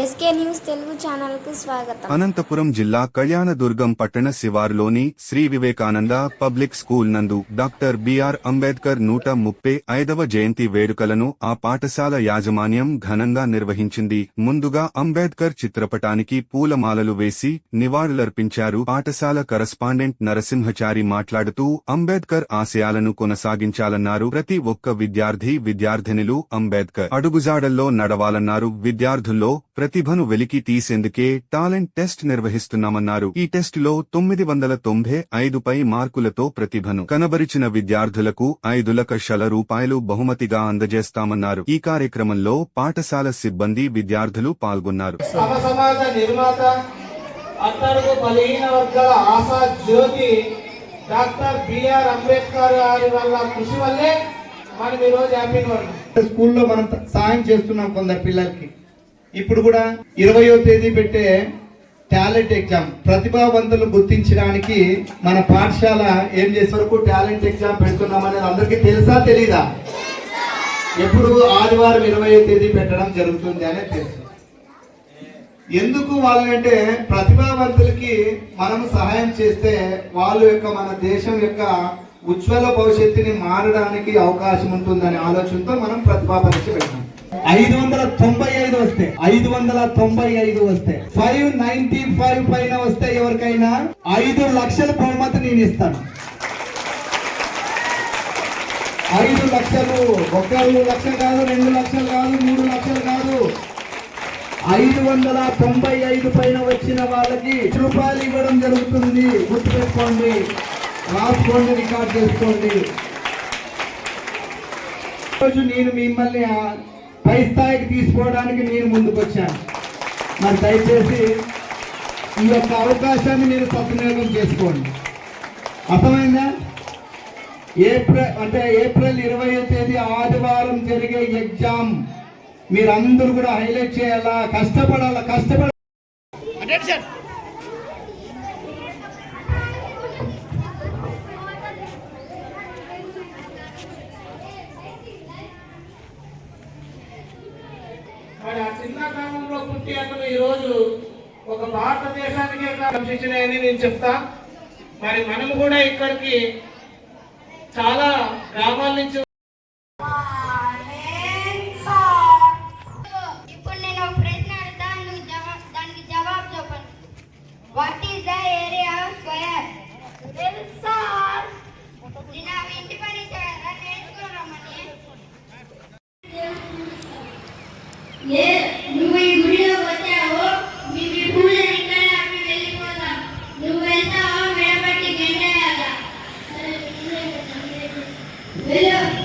SK news Telugu ఛానల్కు స్వాగతం. అనంతపురం జిల్లా కళ్యాణదుర్గం పట్టణ శివారులోని శ్రీ వివేకానంద పబ్లిక్ స్కూల్ నందు డాక్టర్ బిఆర్ అంబేద్కర్ నూట ముప్పై ఐదవ జయంతి వేడుకలను ఆ పాఠశాల యాజమాన్యం ఘనంగా నిర్వహించింది. ముందుగా అంబేద్కర్ చిత్రపటానికి పూలమాలలు వేసి నివాళులర్పించారు పాఠశాల కరస్పాండెంట్ నరసింహచారి మాట్లాడుతూ అంబేద్కర్ ఆశయాలను కొనసాగించాలన్నారు ప్రతి ఒక్క విద్యార్థి విద్యార్థినులు అంబేద్కర్ అడుగుజాడల్లో నడవాలన్నారు. విద్యార్థుల్లో ప్రతిభను వెలికి తీసేందుకే టాలెంట్ టెస్ట్ నిర్వహిస్తున్నామన్నారు. ఈ టెస్టులో తొమ్మిది వందల తొంభై ఐదు పై మార్కులతో ప్రతిభను కనబరిచిన విద్యార్థులకు ఐదు లక్షల రూపాయలు బహుమతిగా అందజేస్తామన్నారు. ఈ కార్యక్రమంలో పాఠశాల సిబ్బంది విద్యార్థులు పాల్గొన్నారు. సమ సమాజ నిర్మాత అట్టడుగు బలహీన వర్గాల ఆశా జ్యోతి డాక్టర్ బిఆర్ అంబేద్కర్ గారి వల్ల కృషి వల్లే మనం ఈరోజు హ్యాపీగా ఉన్నాం. స్కూల్లో మనం సాయం చేస్తున్నాం కొందరు పిల్లలకి. ఇప్పుడు కూడా ఇరవయో తేదీ పెట్టే టాలెంట్ ఎగ్జామ్ ప్రతిభావంతులు గుర్తించడానికి మన పాఠశాల ఏం చేసే వరకు టాలెంట్ ఎగ్జామ్ పెడుతున్నాం అనేది అందరికీ తెలుసా తెలీదా? ఎప్పుడు ఆదివారం ఇరవయో తేదీ పెట్టడం జరుగుతుంది అనేది తెలుసు. ఎందుకు వాళ్ళంటే ప్రతిభావంతులకి మనం సహాయం చేస్తే వాళ్ళ యొక్క మన దేశం యొక్క ఉజ్వల భవిష్యత్తుని మారడానికి అవకాశం ఉంటుందనే ఆలోచనతో మనం ప్రతిభా పరీక్ష పెట్టాం. ఐదు వందల తొంభై ఐదు వస్తే ఐదు వందల తొంభై ఐదు వస్తే ఫైవ్ నైన్టీ ఫైవ్ పైన వస్తే ఎవరికైనా ఐదు లక్షల బహుమతి నేను ఇస్తాను. ఐదు లక్షలు ఒక లక్షలు కాదు రెండు లక్షలు కాదు మూడు లక్షలు కాదు. ఐదు వందల తొంభై ఐదు పైన వచ్చిన వాళ్ళకి రూపాయలు ఇవ్వడం జరుగుతుంది. గుర్తుపెట్టుకోండి. రాసుకోండి రికార్డ్ చేసుకోండి. ఈరోజు నేను మిమ్మల్ని పై స్థాయికి తీసుకోవడానికి నేను ముందుకొచ్చాను. మరి దయచేసి ఈ యొక్క అవకాశాన్ని మీరు సద్వినియోగం చేసుకోండి. అర్థమైందా? ఏప్రిల్ అంటే ఏప్రిల్ ఇరవై తేదీ ఆదివారం జరిగే ఎగ్జామ్. మీరందరూ కూడా హైలైట్ చేయాలా? కష్టపడాలా? కష్టపడ మరి ఆ చిన్న గ్రామంలో పుట్టి అతను ఈరోజు ఒక భారతదేశానికే రక్షించినాయని నేను చెప్తా. మరి మనం కూడా ఇక్కడికి చాలా గ్రామాల నుంచి ఇప్పుడు నేను ఒక ప్రశ్న అడుగుతా నువ్వు జవాబు దానికి జవాబు చెప్పండి. నువ్వు ఈ గుడిలో వచ్చావు మేము ఈ పూజ ఇక్కడ ఆపి వెళ్ళిపోతాం. నువ్వు వెళ్తావా మెడపట్టి గంటేయాలా వెళ్ళు.